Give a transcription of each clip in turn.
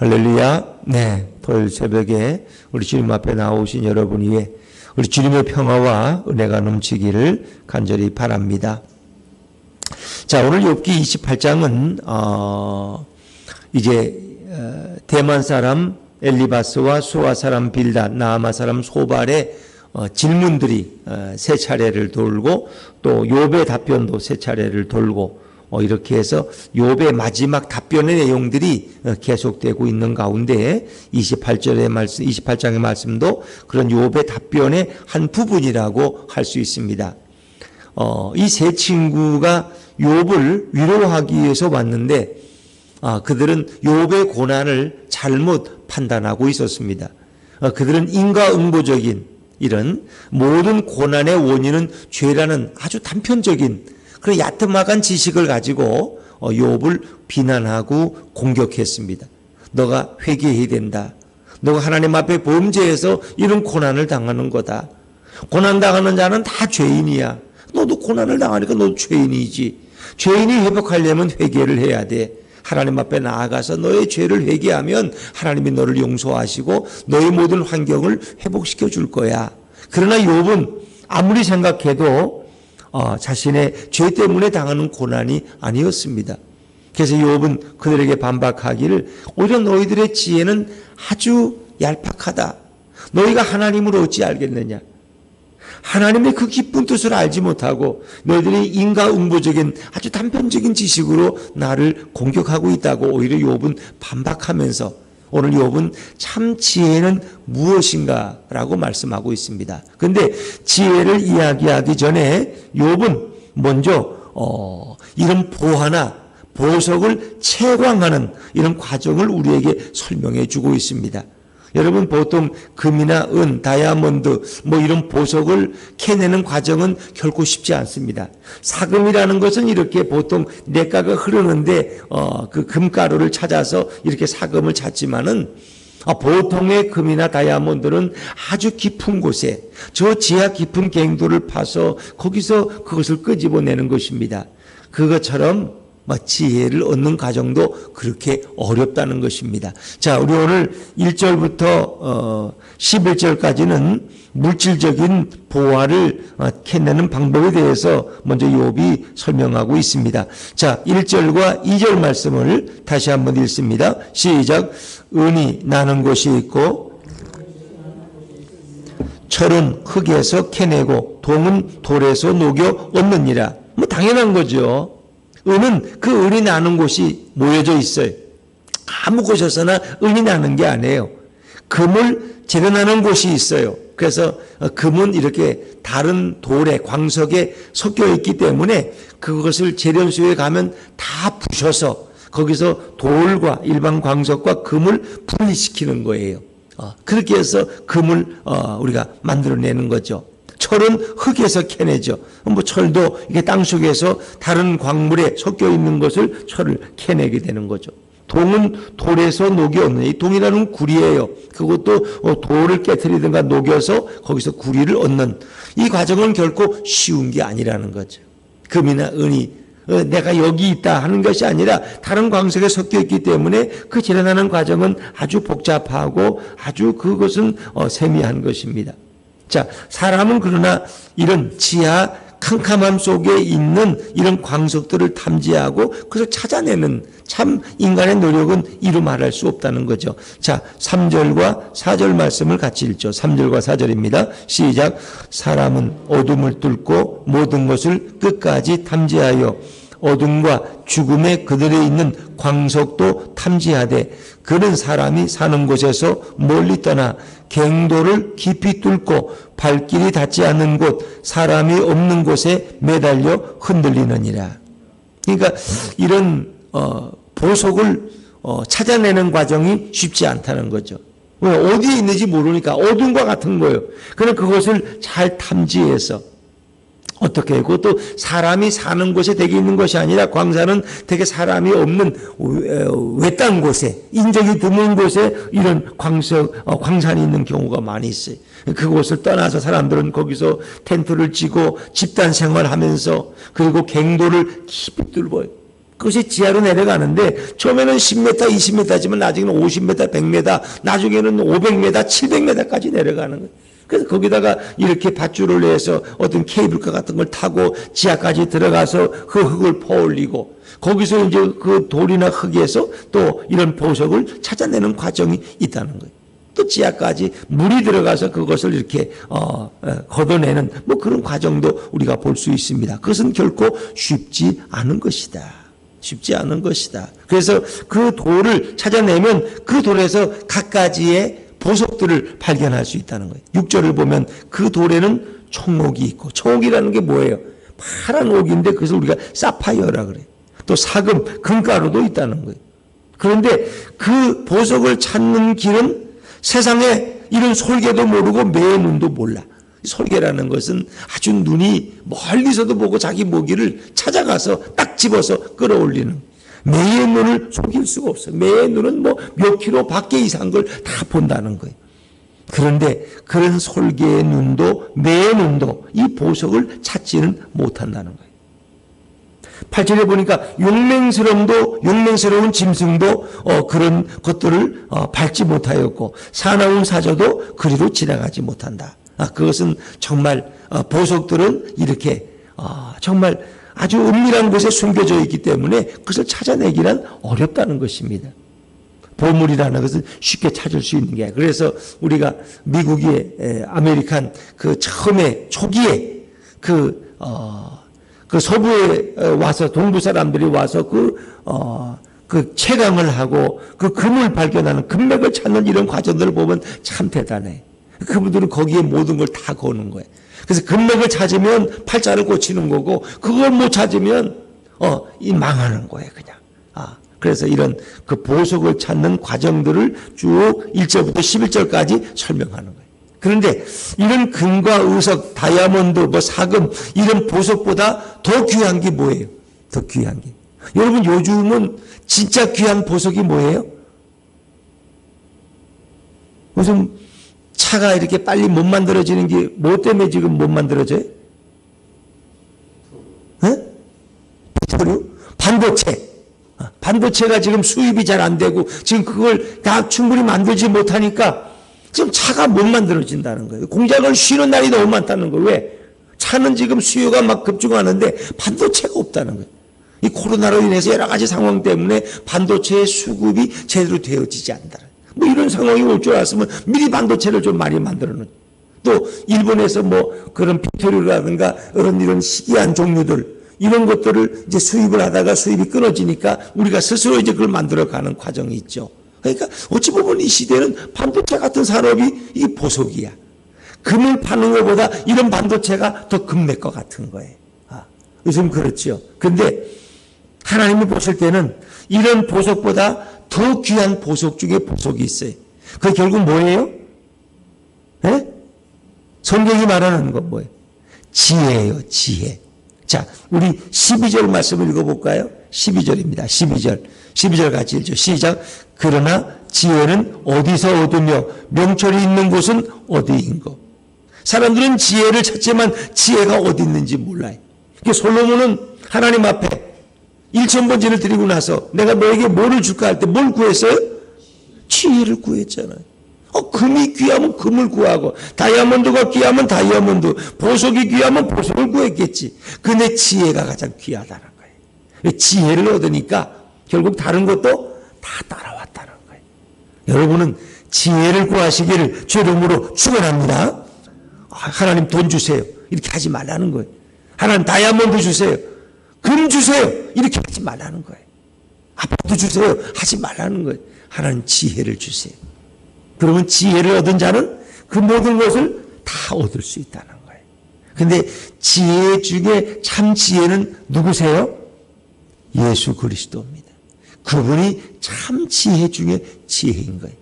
할렐루야. 네. 토요일 새벽에 우리 주님 앞에 나오신 여러분 위에 우리 주님의 평화와 은혜가 넘치기를 간절히 바랍니다. 자, 오늘 욥기 28장은 어 이제 어, 대만 사람 엘리바스와 수아 사람 빌닷, 나아마 사람 소발의 어, 질문들이 어, 세 차례를 돌고 또 욥의 답변도 세 차례를 돌고 어, 이렇게 해서 욥의 마지막 답변의 내용들이 어, 계속되고 있는 가운데 28절의 말씀, 28장의 말씀도 그런 욥의 답변의 한 부분이라고 할 수 있습니다. 어, 이 세 친구가 욥을 위로하기 위해서 왔는데 아, 그들은 욥의 고난을 잘못 판단하고 있었습니다. 어, 그들은 인과응보적인 이런 모든 고난의 원인은 죄라는 아주 단편적인 그런 야트막한 지식을 가지고 어, 욥을 비난하고 공격했습니다. 너가 회개해야 된다. 너가 하나님 앞에 범죄해서 이런 고난을 당하는 거다. 고난 당하는 자는 다 죄인이야. 너도 고난을 당하니까 너도 죄인이지. 죄인이 회복하려면 회개를 해야 돼. 하나님 앞에 나아가서 너의 죄를 회개하면 하나님이 너를 용서하시고 너의 모든 환경을 회복시켜 줄 거야. 그러나 욥은 아무리 생각해도 어, 자신의 죄 때문에 당하는 고난이 아니었습니다. 그래서 욥은 그들에게 반박하기를 오히려 너희들의 지혜는 아주 얄팍하다. 너희가 하나님을 어찌 알겠느냐? 하나님의 그 기쁜 뜻을 알지 못하고 너희들이 인과응보적인 아주 단편적인 지식으로 나를 공격하고 있다고 오히려 욥은 반박하면서 오늘 욥은 참 지혜는 무엇인가라고 말씀하고 있습니다. 근데 지혜를 이야기하기 전에 욥은 먼저 어, 이런 보화나 보석을 채광하는 이런 과정을 우리에게 설명해 주고 있습니다. 여러분 보통 금이나 은, 다이아몬드 뭐 이런 보석을 캐내는 과정은 결코 쉽지 않습니다. 사금이라는 것은 이렇게 보통 냇가가 흐르는데 어, 그 금가루를 찾아서 이렇게 사금을 찾지만은 아, 보통의 금이나 다이아몬드는 아주 깊은 곳에 저 지하 깊은 갱도를 파서 거기서 그것을 끄집어내는 것입니다. 그것처럼 뭐 지혜를 얻는 과정도 그렇게 어렵다는 것입니다. 자, 우리 오늘 1절부터 어 11절까지는 물질적인 보화를 어, 캐내는 방법에 대해서 먼저 욥이 설명하고 있습니다. 자, 1절과 2절 말씀을 다시 한번 읽습니다. 시작. 은이 나는 곳이 있고 철은 흙에서 캐내고 동은 돌에서 녹여 얻느니라. 뭐 당연한 거죠. 은은 그 은이 나는 곳이 모여져 있어요. 아무 곳에서나 은이 나는 게 아니에요. 금을 재련하는 곳이 있어요. 그래서 금은 이렇게 다른 돌에 광석에 섞여 있기 때문에 그것을 재련소에 가면 다 부셔서 거기서 돌과 일반 광석과 금을 분리시키는 거예요. 어, 그렇게 해서 금을 어, 우리가 만들어내는 거죠. 철은 흙에서 캐내죠. 뭐 철도 이게 땅 속에서 다른 광물에 섞여 있는 것을 철을 캐내게 되는 거죠. 동은 돌에서 녹여 얻는 이 동이라는 구리예요. 그것도 어, 돌을 깨뜨리든가 녹여서 거기서 구리를 얻는 이 과정은 결코 쉬운 게 아니라는 거죠. 금이나 은이 어, 내가 여기 있다 하는 것이 아니라 다른 광석에 섞여 있기 때문에 그 재련하는 과정은 아주 복잡하고 아주 그것은 어, 세미한 것입니다. 자, 사람은 그러나 이런 지하 캄캄함 속에 있는 이런 광석들을 탐지하고 그래서 찾아내는 참 인간의 노력은 이루 말할 수 없다는 거죠. 자, 3절과 4절 말씀을 같이 읽죠. 3절과 4절입니다. 시작. 사람은 어둠을 뚫고 모든 것을 끝까지 탐지하여 어둠과 죽음의 그들에 있는 광석도 탐지하되 그는 사람이 사는 곳에서 멀리 떠나 갱도를 깊이 뚫고 발길이 닿지 않는 곳 사람이 없는 곳에 매달려 흔들리느니라. 그러니까 이런 어, 보석을 어, 찾아내는 과정이 쉽지 않다는 거죠. 왜 어디에 있는지 모르니까 어둠과 같은 거예요. 그럼 그것을 잘 탐지해서 어떻게 그것도 사람이 사는 곳에 되게 있는 것이 아니라 광산은 되게 사람이 없는 외딴 곳에 인적이 드문 곳에 이런 광석 어, 광산이 있는 경우가 많이 있어요. 그곳을 떠나서 사람들은 거기서 텐트를 치고 집단 생활하면서 그리고 갱도를 깊이 뚫어요. 그것이 지하로 내려가는데 처음에는 10m, 20m지만 나중에는 50m, 100m, 나중에는 500m, 700m까지 내려가는 거예요. 그래서 거기다가 이렇게 밧줄을 내서 어떤 케이블카 같은 걸 타고 지하까지 들어가서 그 흙을 퍼올리고 거기서 이제 그 돌이나 흙에서 또 이런 보석을 찾아내는 과정이 있다는 거예요. 또 지하까지 물이 들어가서 그것을 이렇게 어, 어, 걷어내는 뭐 그런 과정도 우리가 볼 수 있습니다. 그것은 결코 쉽지 않은 것이다. 쉽지 않은 것이다. 그래서 그 돌을 찾아내면 그 돌에서 각가지의 보석들을 발견할 수 있다는 거예요. 6절을 보면 그 돌에는 총옥이 있고 총옥이라는 게 뭐예요? 파란 옥인데 그것을 우리가 사파이어라 그래요. 또 사금, 금가루도 있다는 거예요. 그런데 그 보석을 찾는 길은 세상에 이런 솔개도 모르고 매의 눈도 몰라. 솔개라는 것은 아주 눈이 멀리서도 보고 자기 모기를 찾아가서 딱 집어서 끌어올리는 매의 눈을 속일 수가 없어요. 매의 눈은 뭐 몇 킬로 밖에 이상 걸 다 본다는 거예요. 그런데 그런 솔개의 눈도 매의 눈도 이 보석을 찾지는 못한다는 거예요. 8절에 보니까 용맹스러움도 용맹스러운 짐승도 어, 그런 것들을 어, 밟지 못하였고 사나운 사자도 그리로 지나가지 못한다. 아, 그것은 정말 어, 보석들은 이렇게 어, 정말 아주 은밀한 곳에 숨겨져 있기 때문에 그것을 찾아내기란 어렵다는 것입니다. 보물이라는 것은 쉽게 찾을 수 있는 게 그래서 우리가 미국의 에, 아메리칸 그 처음에 초기에 그 어, 그 서부에 와서 동부 사람들이 와서 그, 어, 그 채광을 하고 그 금을 발견하는 금맥을 찾는 이런 과정들을 보면 참 대단해. 그분들은 거기에 모든 걸 다 거는 거예요. 그래서 금맥을 찾으면 팔자를 고치는 거고 그걸 못 찾으면 어, 이 망하는 거예요, 그냥. 아. 그래서 이런 그 보석을 찾는 과정들을 쭉 1절부터 11절까지 설명하는 거예요. 그런데 이런 금과 의석, 다이아몬드, 뭐 사금 이런 보석보다 더 귀한 게 뭐예요? 더 귀한 게. 여러분 요즘은 진짜 귀한 보석이 뭐예요? 무슨 차가 이렇게 빨리 못 만들어지는 게 뭐 때문에 지금 못 만들어져요? 에? 배터리? 반도체. 아, 반도체가 지금 수입이 잘 안 되고 지금 그걸 다 충분히 만들지 못하니까 지금 차가 못 만들어진다는 거예요. 공장을 쉬는 날이 너무 많다는 거예요. 왜? 차는 지금 수요가 막 급증하는데 반도체가 없다는 거예요. 이 코로나로 인해서 여러 가지 상황 때문에 반도체의 수급이 제대로 되어지지 않는다. 뭐 이런 상황이 올 줄 알았으면 미리 반도체를 좀 많이 만들어 놓은. 또 일본에서 뭐 그런 비토류라든가 이런 이런 희귀한 종류들 이런 것들을 이제 수입을 하다가 수입이 끊어지니까 우리가 스스로 이제 그걸 만들어 가는 과정이 있죠. 그러니까 어찌 보면 이 시대는 반도체 같은 산업이 이 보석이야. 금을 파는 것보다 이런 반도체가 더 금맥 것 같은 거예요. 아, 요즘 그렇죠. 근데 하나님이 보실 때는 이런 보석보다 더 귀한 보석 중에 보석이 있어요. 그게 결국 뭐예요? 예? 성경이 말하는 건 뭐예요? 지혜예요, 지혜. 자, 우리 12절 말씀을 읽어볼까요? 12절입니다. 12절. 12절 같이 읽죠. 시작. 그러나 지혜는 어디서 얻으며 명철이 있는 곳은 어디인고. 사람들은 지혜를 찾지만 지혜가 어디 있는지 몰라요. 솔로몬은 하나님 앞에 1천번제를 드리고 나서 내가 너에게 뭐를 줄까 할 때 뭘 구했어요? 지혜를 구했잖아요. 어, 금이 귀하면 금을 구하고, 다이아몬드가 귀하면 다이아몬드, 보석이 귀하면 보석을 구했겠지. 근데 지혜가 가장 귀하다는 거예요. 지혜를 얻으니까 결국 다른 것도 다 따라왔다는 거예요. 여러분은 지혜를 구하시기를 주름으로 축원합니다. 하나님 돈 주세요. 이렇게 하지 말라는 거예요. 하나님 다이아몬드 주세요. 금 주세요. 이렇게 하지 말라는 거예요. 아파트 주세요. 하지 말라는 거예요. 하나님 지혜를 주세요. 그러면 지혜를 얻은 자는 그 모든 것을 다 얻을 수 있다는 거예요. 근데 지혜 중에 참 지혜는 누구세요? 예수 그리스도입니다. 그분이 참 지혜 중에 지혜인 거예요.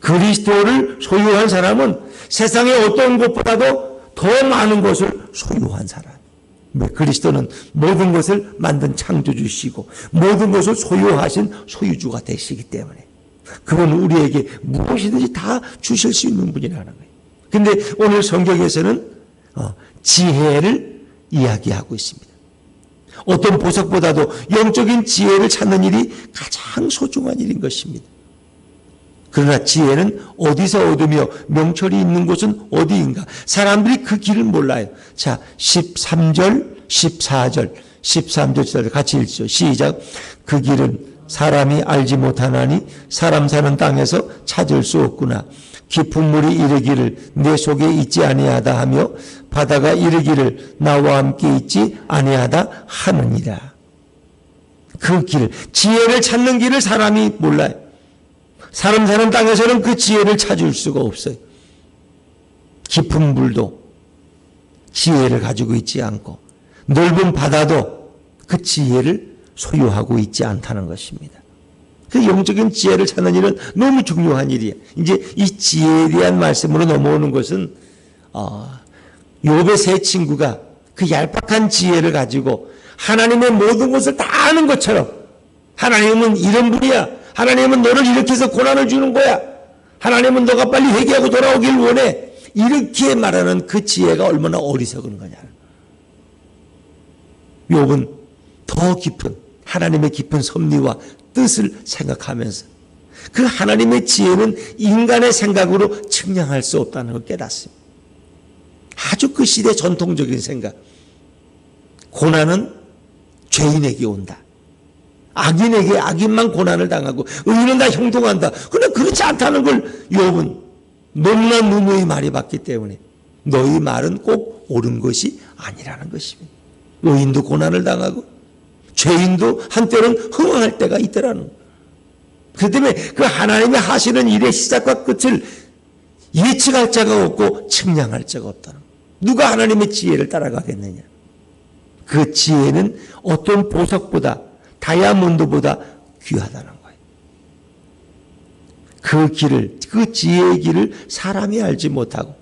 그리스도를 소유한 사람은 세상의 어떤 것보다도 더 많은 것을 소유한 사람. 그리스도는 모든 것을 만든 창조주시고 모든 것을 소유하신 소유주가 되시기 때문에 그분 우리에게 무엇이든지 다 주실 수 있는 분이라는 거예요. 근데 오늘 성경에서는 어, 지혜를 이야기하고 있습니다. 어떤 보석보다도 영적인 지혜를 찾는 일이 가장 소중한 일인 것입니다. 그러나 지혜는 어디서 얻으며 명철이 있는 곳은 어디인가? 사람들이 그 길을 몰라요. 자, 13절, 14절, 13절 같이 읽죠. 시작. 그 길은 사람이 알지 못하나니 사람 사는 땅에서 찾을 수 없구나. 깊은 물이 이르기를 내 속에 있지 아니하다 하며 바다가 이르기를 나와 함께 있지 아니하다 하느니라. 그 길, 지혜를 찾는 길을 사람이 몰라요. 사람 사는 땅에서는 그 지혜를 찾을 수가 없어요. 깊은 물도 지혜를 가지고 있지 않고 넓은 바다도 그 지혜를 소유하고 있지 않다는 것입니다. 그 영적인 지혜를 찾는 일은 너무 중요한 일이에요. 이제 이 지혜에 대한 말씀으로 넘어오는 것은 어, 욥의 세 친구가 그 얄팍한 지혜를 가지고 하나님의 모든 것을 다 아는 것처럼 하나님은 이런 분이야. 하나님은 너를 해서 고난을 주는 거야. 하나님은 너가 빨리 회개하고 돌아오길 원해. 이렇게 말하는 그 지혜가 얼마나 어리석은 거냐. 욥은 더 깊은 하나님의 깊은 섭리와 뜻을 생각하면서 그 하나님의 지혜는 인간의 생각으로 측량할 수 없다는 걸 깨닫습니다. 아주 그 시대 전통적인 생각. 고난은 죄인에게 온다. 악인에게 악인만 고난을 당하고 의인은 다 형통한다. 그런데 그렇지 않다는 걸 욥은 너무나 누누이 말이 받기 때문에 너희 말은 꼭 옳은 것이 아니라는 것입니다. 의인도 고난을 당하고 죄인도 한때는 흥황할 때가 있더라는. 그 때문에 그 하나님이 하시는 일의 시작과 끝을 예측할 자가 없고 측량할 자가 없다는. 누가 하나님의 지혜를 따라가겠느냐. 그 지혜는 어떤 보석보다 다이아몬드보다 귀하다는 거예요. 그 길을, 그 지혜의 길을 사람이 알지 못하고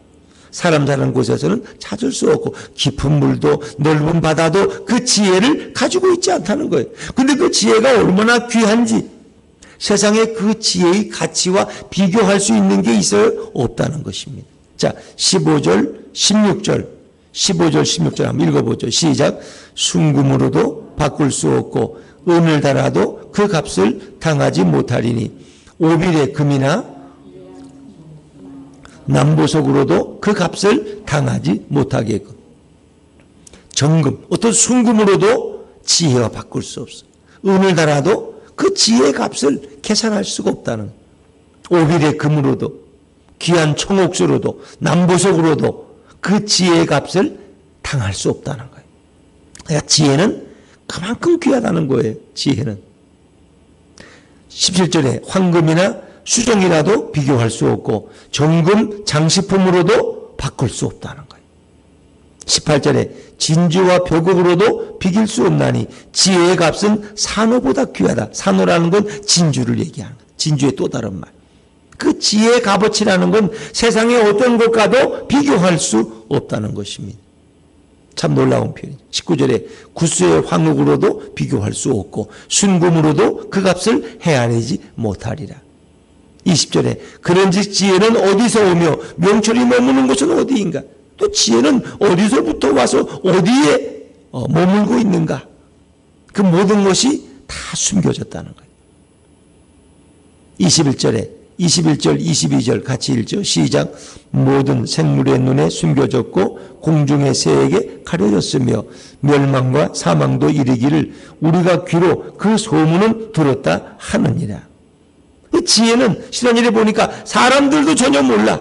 사람 사는 곳에서는 찾을 수 없고 깊은 물도 넓은 바다도 그 지혜를 가지고 있지 않다는 거예요. 근데 그 지혜가 얼마나 귀한지 세상에 그 지혜의 가치와 비교할 수 있는 게 있어요? 없다는 것입니다. 자, 15절, 16절, 15절, 16절 한번 읽어보죠. 시작. 순금으로도 바꿀 수 없고 은을 달아도 그 값을 당하지 못하리니 오빌의 금이나 남보석으로도 그 값을 당하지 못하게끔 정금 어떤 순금으로도 지혜와 바꿀 수 없어 은을 달아도 그 지혜의 값을 계산할 수가 없다는 오빌의 금으로도 귀한 청옥수로도 남보석으로도 그 지혜의 값을 당할 수 없다는 거예요. 그러니까 지혜는 그만큼 귀하다는 거예요. 지혜는 17절에 황금이나 수정이라도 비교할 수 없고 정금 장식품으로도 바꿀 수 없다는 거예요. 18절에 진주와 벼곡으로도 비길 수 없나니 지혜의 값은 산호보다 귀하다. 산호라는 건 진주를 얘기하는 거예요. 진주의 또 다른 말. 그 지혜의 값어치라는 건 세상의 어떤 것과도 비교할 수 없다는 것입니다. 참 놀라운 표현이죠. 19절에 구수의 황흑으로도 비교할 수 없고 순금으로도 그 값을 헤아리지 못하리라. 20절에 그런즉 지혜는 어디서 오며 명철이 머무는 곳은 어디인가? 또 지혜는 어디서부터 와서 어디에 어, 머물고 있는가? 그 모든 것이 다 숨겨졌다는 거예요. 21절에 21절, 22절 같이 읽죠. 시작. 모든 생물의 눈에 숨겨졌고 공중의 새에게 가려졌으며 멸망과 사망도 이르기를 우리가 귀로 그 소문은 들었다 하느니라. 지혜는 신앙일에 보니까 사람들도 전혀 몰라.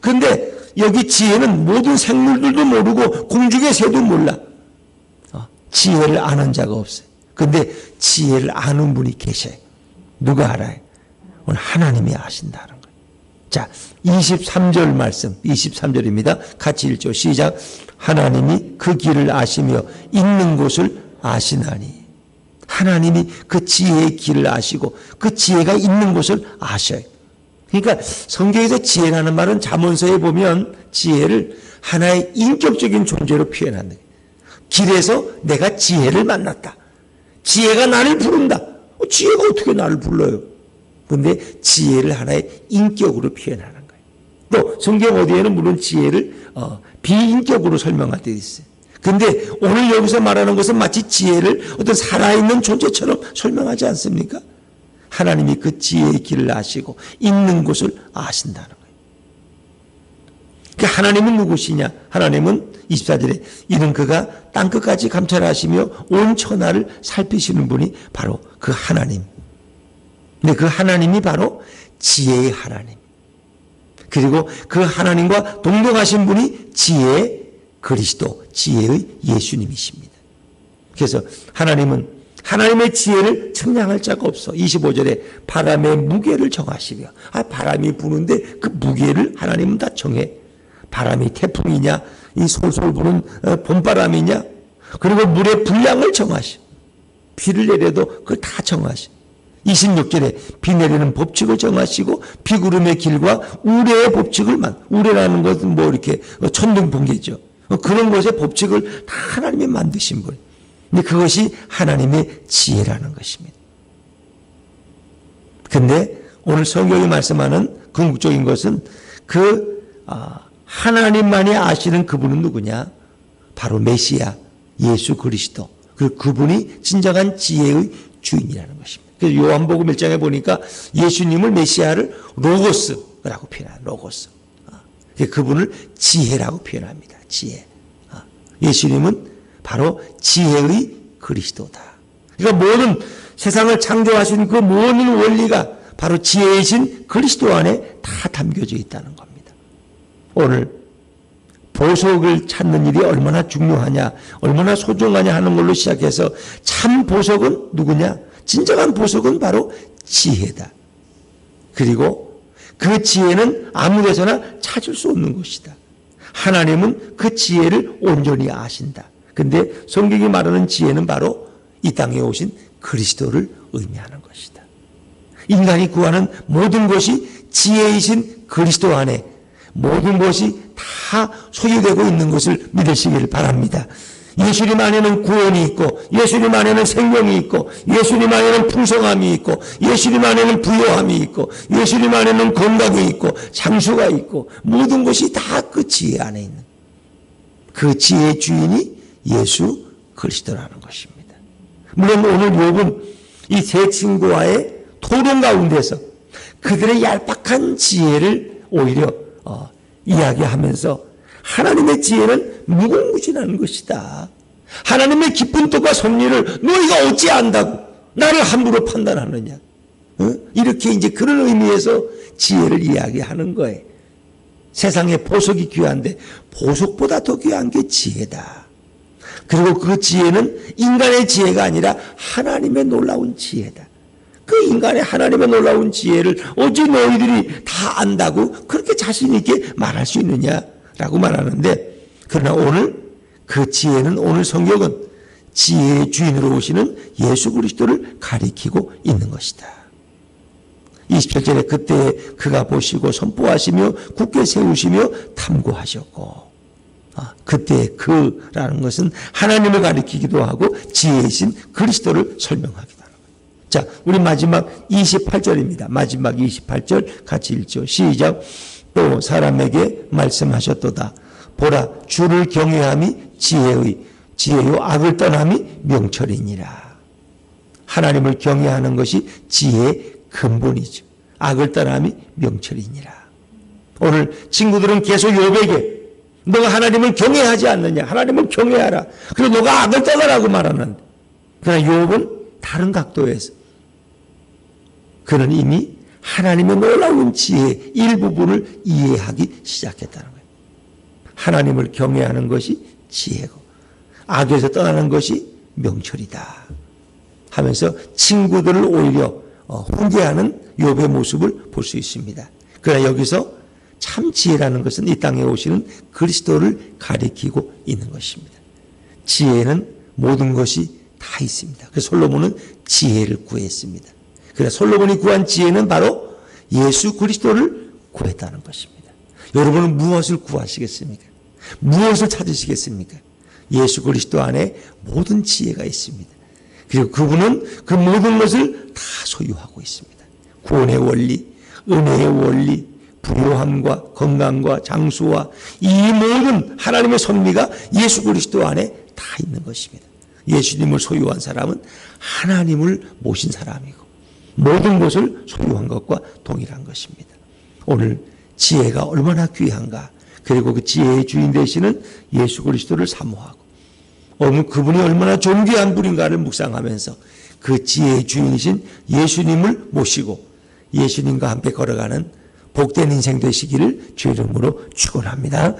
근데 여기 지혜는 모든 생물들도 모르고 공중의 새도 몰라. 어, 지혜를 아는 자가 없어요. 근데 지혜를 아는 분이 계셔요. 누가 알아요? 오늘 하나님이 아신다는 거예요. 자, 23절 말씀, 23절입니다. 같이 읽죠. 시작. 하나님이 그 길을 아시며 있는 곳을 아시나니. 하나님이 그 지혜의 길을 아시고 그 지혜가 있는 곳을 아셔요. 그러니까 성경에서 지혜라는 말은 자문서에 보면 지혜를 하나의 인격적인 존재로 표현한다. 길에서 내가 지혜를 만났다. 지혜가 나를 부른다. 어, 지혜가 어떻게 나를 불러요? 근데 지혜를 하나의 인격으로 표현하는 거예요. 또 성경 어디에는 물론 지혜를 어, 비인격으로 설명할 때 있어요. 근데 오늘 여기서 말하는 것은 마치 지혜를 어떤 살아있는 존재처럼 설명하지 않습니까? 하나님이 그 지혜의 길을 아시고 있는 곳을 아신다는 거예요. 그 하나님은 누구시냐? 하나님은 24절에 이는 그가 땅끝까지 감찰하시며 온 천하를 살피시는 분이 바로 그 하나님. 근데 그 하나님이 바로 지혜의 하나님. 그리고 그 하나님과 동등하신 분이 지혜의 그리스도, 지혜의 예수님이십니다. 그래서 하나님은 하나님의 지혜를 측량할 자가 없어. 25절에 바람의 무게를 정하시며, 아, 바람이 부는데 그 무게를 하나님은 다 정해. 바람이 태풍이냐, 이 솔솔 부는 어, 봄바람이냐, 그리고 물의 분량을 정하시. 비를 내려도 그걸 다 정하시. 26절에 비 내리는 법칙을 정하시고 비구름의 길과 우레의 법칙을 만 우레라는 것은 뭐 이렇게 천둥 번개죠. 그런 것의 법칙을 다 하나님이 만드신 분. 근데 그것이 하나님의 지혜라는 것입니다. 근데 오늘 성경이 말씀하는 궁극적인 것은 그 아, 하나님만이 아시는 그분은 누구냐? 바로 메시아 예수 그리스도. 그 그분이 진정한 지혜의 주인이라는 것입니다. 그래서 요한복음 1장에 보니까 예수님을 메시아를 로고스라고 표현해요. 로고스. 아, 그분을 지혜라고 표현합니다. 지혜. 아, 예수님은 바로 지혜의 그리스도다. 그러니까 모든 세상을 창조하신 그 모든 원리가 바로 지혜이신 그리스도 안에 다 담겨져 있다는 겁니다. 오늘 보석을 찾는 일이 얼마나 중요하냐, 얼마나 소중하냐 하는 걸로 시작해서 참 보석은 누구냐? 진정한 보석은 바로 지혜다. 그리고 그 지혜는 아무 데서나 찾을 수 없는 것이다. 하나님은 그 지혜를 온전히 아신다. 근데 성경이 말하는 지혜는 바로 이 땅에 오신 그리스도를 의미하는 것이다. 인간이 구하는 모든 것이 지혜이신 그리스도 안에 모든 것이 다 소유되고 있는 것을 믿으시기를 바랍니다. 예수님 안에는 구원이 있고, 예수님 안에는 생명이 있고, 예수님 안에는 풍성함이 있고, 예수님 안에는 부요함이 있고, 예수님 안에는 건강이 있고, 장수가 있고, 모든 것이 다 그 지혜 안에 있는. 그 지혜의 주인이 예수 그리스도라는 것입니다. 물론 오늘 욥은 이 세 친구와의 토론 가운데서 그들의 얄팍한 지혜를 오히려 어, 이야기하면서 하나님의 지혜는 무궁무진한 것이다. 하나님의 깊은 뜻과 섭리를 너희가 어찌 안다고 나를 함부로 판단하느냐. 어? 이렇게 이제 그런 의미에서 지혜를 이야기하는 거예요. 세상에 보석이 귀한데 보석보다 더 귀한 게 지혜다. 그리고 그 지혜는 인간의 지혜가 아니라 하나님의 놀라운 지혜다. 그 인간의 하나님의 놀라운 지혜를 어찌 너희들이 다 안다고 그렇게 자신 있게 말할 수 있느냐 라고 말하는데 그러나 오늘 그 지혜는 오늘 성경은 지혜의 주인으로 오시는 예수 그리스도를 가리키고 있는 것이다. 27절에 그때 그가 보시고 선포하시며 굳게 세우시며 탐구하셨고 아, 그때 그라는 것은 하나님을 가리키기도 하고 지혜이신 그리스도를 설명하기도 하는 거예요. 자, 우리 마지막 28절입니다. 마지막 28절 같이 읽죠. 시작. 또 사람에게 말씀하셨도다. 보라 주를 경외함이 지혜의 지혜요 악을 떠남이 명철이니라. 하나님을 경외하는 것이 지혜의 근본이죠. 악을 떠남이 명철이니라. 오늘 친구들은 계속 요백에 너가 하나님을 경외하지 않느냐? 하나님을 경외하라. 그리고 너가 악을 떠나라고 말하는데. 그러나 욥은 다른 각도에서 그는 이미 하나님의 놀라운 지혜 일부분을 이해하기 시작했다는 거예요. 하나님을 경외하는 것이 지혜고 악에서 떠나는 것이 명철이다. 하면서 친구들을 오히려 어, 훈계하는 욥의 모습을 볼 수 있습니다. 그러나 여기서 참 지혜라는 것은 이 땅에 오시는 그리스도를 가리키고 있는 것입니다. 지혜는 모든 것이 다 있습니다. 그래서 솔로몬은 지혜를 구했습니다. 그래 솔로몬이 구한 지혜는 바로 예수 그리스도를 구했다는 것입니다. 여러분은 무엇을 구하시겠습니까? 무엇을 찾으시겠습니까? 예수 그리스도 안에 모든 지혜가 있습니다. 그리고 그분은 그 모든 것을 다 소유하고 있습니다. 구원의 원리, 은혜의 원리, 부요함과 건강과 장수와 이 모든 하나님의 선미가 예수 그리스도 안에 다 있는 것입니다. 예수님을 소유한 사람은 하나님을 모신 사람이고 모든 것을 소유한 것과 동일한 것입니다. 오늘 지혜가 얼마나 귀한가 그리고 그 지혜의 주인 되시는 예수 그리스도를 사모하고 오늘 그분이 얼마나 존귀한 분인가를 묵상하면서 그 지혜의 주인이신 예수님을 모시고 예수님과 함께 걸어가는 복된 인생 되시기를 주의 이름으로 축원합니다.